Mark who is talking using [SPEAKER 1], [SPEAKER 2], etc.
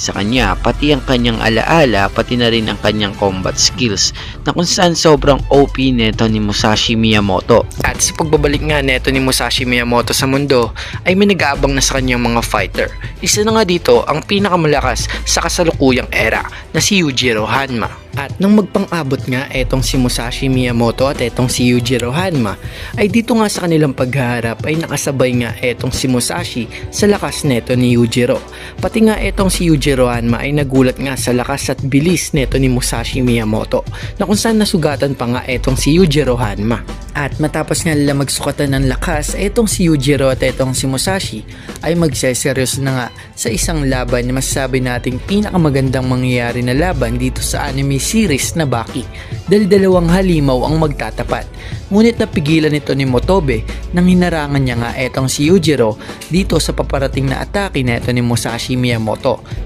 [SPEAKER 1] sa kanya, pati ang kanyang alaala, pati na rin ang kanyang combat skills na kung saan sobrang OP neto ni Musashi Miyamoto. At sa pagbabalik nga neto ni Musashi Miyamoto sa mundo, ay may na sa kanyang mga fighter. Isa na nga dito ang pinakamalakas sa kasalukuyang era na si Yujiro Hanma. At nung magpang-abot nga etong si Musashi Miyamoto at etong si Yujiro Hanma, ay dito nga sa kanilang paghaharap ay nakasabay nga etong si Musashi sa lakas neto ni Yujiro. Pati nga etong si Yujiro Hanma ay nagulat nga sa lakas at bilis neto ni Musashi Miyamoto na kung saan nasugatan pa nga etong si Yujiro Hanma. At matapos nga nila magsukatan ng lakas, etong si Yujiro at etong si Musashi ay magseseryoso na nga sa isang laban na masasabi nating pinakamagandang mangyayari na laban dito sa anime series na Baki dahil dalawang halimaw ang magtatapat. Ngunit napigilan ito ni Motobe nang hinarangan niya nga etong si Yujiro dito sa paparating na atake na ni Musashi Miyamoto